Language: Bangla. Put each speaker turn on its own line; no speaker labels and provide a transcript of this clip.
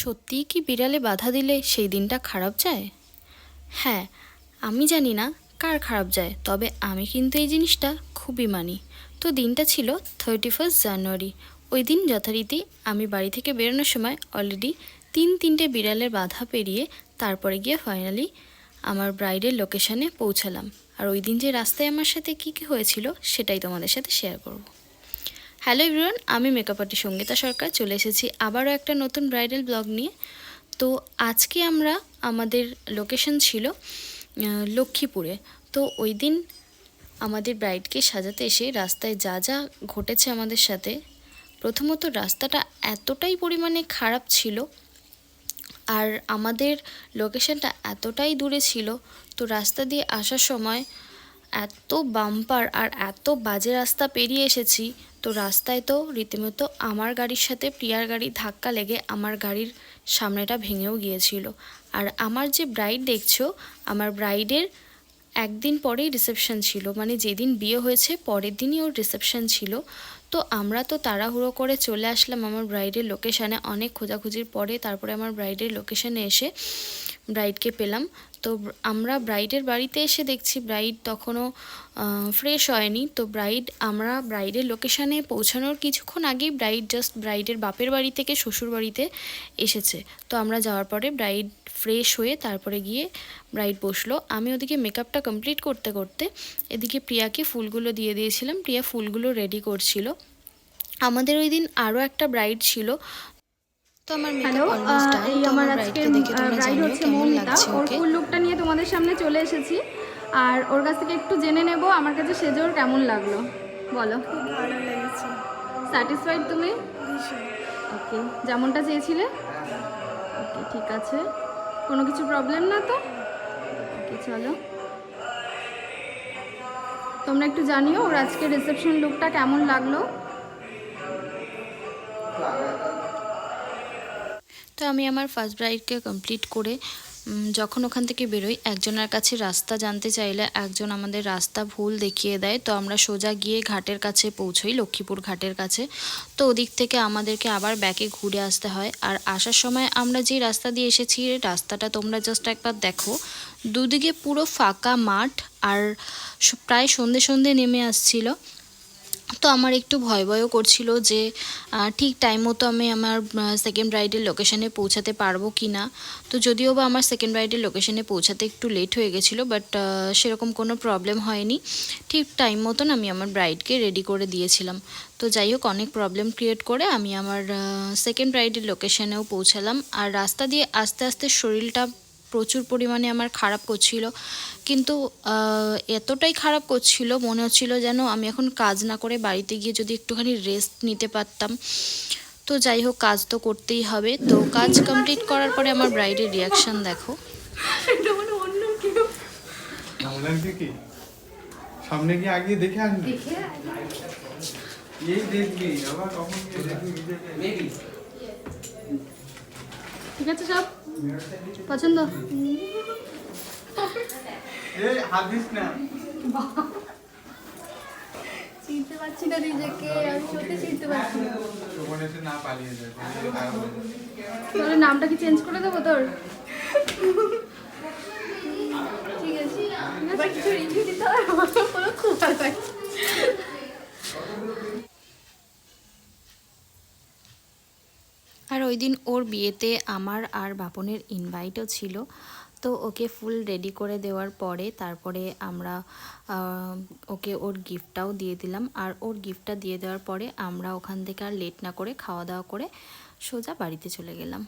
সত্যিই কি বিড়ালে বাধা দিলে সেই দিনটা খারাপ যায়? হ্যাঁ আমি জানি না কার খারাপ যায়, তবে আমি কিন্তু এই জিনিসটা খুবই মানি। তো দিনটা ছিল থার্টি ফার্স্ট জানুয়ারি। ওই দিন যথারীতি আমি বাড়ি থেকে বেরোনোর সময় অলরেডি তিন তিনটে বিড়ালের বাধা পেরিয়ে তারপরে গিয়ে ফাইনালি আমার ব্রাইডের লোকেশানে পৌঁছালাম। আর ওই দিন যে রাস্তায় আমার সাথে কী কী হয়েছিল সেটাই তোমাদের সাথে শেয়ার করব। হ্যালো এভরিওয়ান, আমি মেকআপ আর্টিস্ট সঙ্গীতা সরকার। চলে এসেছি আবারও একটা নতুন ব্রাইডাল ব্লগ নিয়ে। তো আজকে আমরা, আমাদের লোকেশন ছিল লক্ষ্মীপুরে। তো ওই দিন আমাদের ব্রাইডকে সাজাতে এসে রাস্তায় যা যা ঘটেছে আমাদের সাথে, প্রথমত রাস্তাটা এতটাই পরিমাণে খারাপ ছিল আর আমাদের লোকেশনটা এতটাই দূরে ছিল, তো রাস্তা দিয়ে আসার সময় এত বাম্পার আর এত বাজে রাস্তা পেরিয়ে এসেছি, তো রাস্তায় তো রীতিমতো আমার গাড়ির সাথে প্রিয়ার গাড়ি ধাক্কা লেগে আমার গাড়ির সামনেটা ভেঙেও গিয়েছিল। আর আমার যে ব্রাইড দেখছ, আমার ব্রাইডের একদিন পরেই রিসেপশন ছিল মানে যেদিন বিয়ে হয়েছে পরের দিনই ওর রিসেপশন ছিল। তো আমরা তো তাড়াহুড়ো করে চলে আসলাম আমার ব্রাইডের লোকেশানে অনেক খোঁজাখুঁজির পরে তারপরে আমার ব্রাইডের লোকেশানে এসে ব্রাইডকে পেলাম। তো আমরা ব্রাইডের বাড়িতে এসে দেখছি ব্রাইড তখনও ফ্রেশ হয়নি। তো ব্রাইড আমরা ব্রাইডের লোকেশানে পৌঁছানোর কিছুক্ষণ আগেই ব্রাইড জাস্ট ব্রাইডের বাপের বাড়ি থেকে শ্বশুর বাড়িতে এসেছে। তো আমরা যাওয়ার পরে ব্রাইড ফ্রেশ হয়ে তারপরে গিয়ে ব্রাইড বসল। আমি ওদিকে মেকআপটা কমপ্লিট করতে করতে এদিকে প্রিয়াকে ফুলগুলো দিয়ে দিয়েছিলাম। প্রিয়া ফুলগুলো রেডি করছিল। আমাদের ওই দিন আরও একটা ব্রাইড ছিল তো আমার
হ্যালো
মেকআপ অলমোস্ট ডান
এই
তো
আমার
আমার দেখে তোমরা
ব্রাইড
কেমন লাগছে ওকে?
ফুল লুকটা নিয়ে তোমাদের সামনে চলে এসেছি। আর ওর কাছ থেকে একটু জেনে নেব আমার কাছে সেজে ওর কেমন লাগল? বলো।
খুব ভালো লেগেছে।
স্যাটিসফাইড তুমি? ওকে যেমনটা চেয়েছিলে? ওকে ঠিক আছে। কোনো কিছু প্রবলেম না তো? ওকে চলো। তোমরা একটু জানিও ওর আজকে রিসেপশন লুকটা কেমন লাগল।
তো আমি আমার ফার্স্ট ব্রাইডকে কমপ্লিট করে যখন ওখান থেকে বেরোই, একজনের কাছে রাস্তা জানতে চাইলে একজন আমাদের রাস্তা ভুল দেখিয়ে দেয়। তো আমরা সোজা গিয়ে ঘাটের কাছে পৌঁছই, লক্ষ্মীপুর ঘাটের কাছে। তো ওদিক থেকে আমাদেরকে আবার ব্যাকে ঘুরে আসতে হয়। আর আসার সময় আমরা যে রাস্তা দিয়ে এসেছি, রাস্তাটা তোমরা জাস্ট একবার দেখো। দুদিকে পুরো ফাঁকা মাঠ, আর প্রায় সন্ধে সন্ধে নেমে আসছিল। তো আমার একটু ভয় ভয়ও করছিল যে ঠিক টাইম মতো আমি আমার সেকেন্ড রাইডের লোকেশানে পৌঁছাতে পারব কি না তো যদিও বা আমার সেকেন্ড রাইডের লোকেশানে পৌঁছাতে একটু লেট হয়ে গেছিল বাট সেরকম কোনো প্রবলেম হয়নি। ঠিক টাইম মতন আমি আমার ব্রাইডকে রেডি করে দিয়েছিলাম। তো যাই হোক, অনেক প্রবলেম ক্রিয়েট করে আমি আমার সেকেন্ড রাইডের লোকেশানেও পৌঁছালাম। আর রাস্তা দিয়ে আস্তে আস্তে শরীরটা প্রচুর পরিমাণে আমার খারাপ করছিল। কিন্তু এতটাই খারাপ করছিল মনে হচ্ছিল যেন আমি এখন কাজ না করে বাড়িতে গিয়ে যদি একটুখানি রেস্ট নিতে পারতাম। তো যাই হোক কাজ তো করতেই হবে। তো কাজ কমপ্লিট করার পরে আমার ব্রাইডের রিয়াকশন দেখো।
কি? সামনে গিয়ে আগে দেখে আসবি এই দেখবি আবার কখন
ঠিক আছে সব? পছন্দ?
চিনতে পারছি না নিজেকে আমি সত্যি চিনতে পারছি না।
নামটা কি চেঞ্জ করে দেবো তোর?
ঠিক আছে। কিছু রিভিউ দিতে হবে আমার পুরো খুব ভালো লাগছে
আর ওই দিন ওর বিয়েতে আমার আর বাপনের ইনভাইটও ছিল। তো ওকে ফুল রেডি করে দেওয়ার পরে তারপরে আমরা ওকে ওর গিফটটাও দিয়ে দিলাম। আর ওর গিফটটা দিয়ে দেওয়ার পরে আমরা ওখান থেকে আর লেট না করে খাওয়া দাওয়া করে সোজা বাড়িতে চলে গেলাম।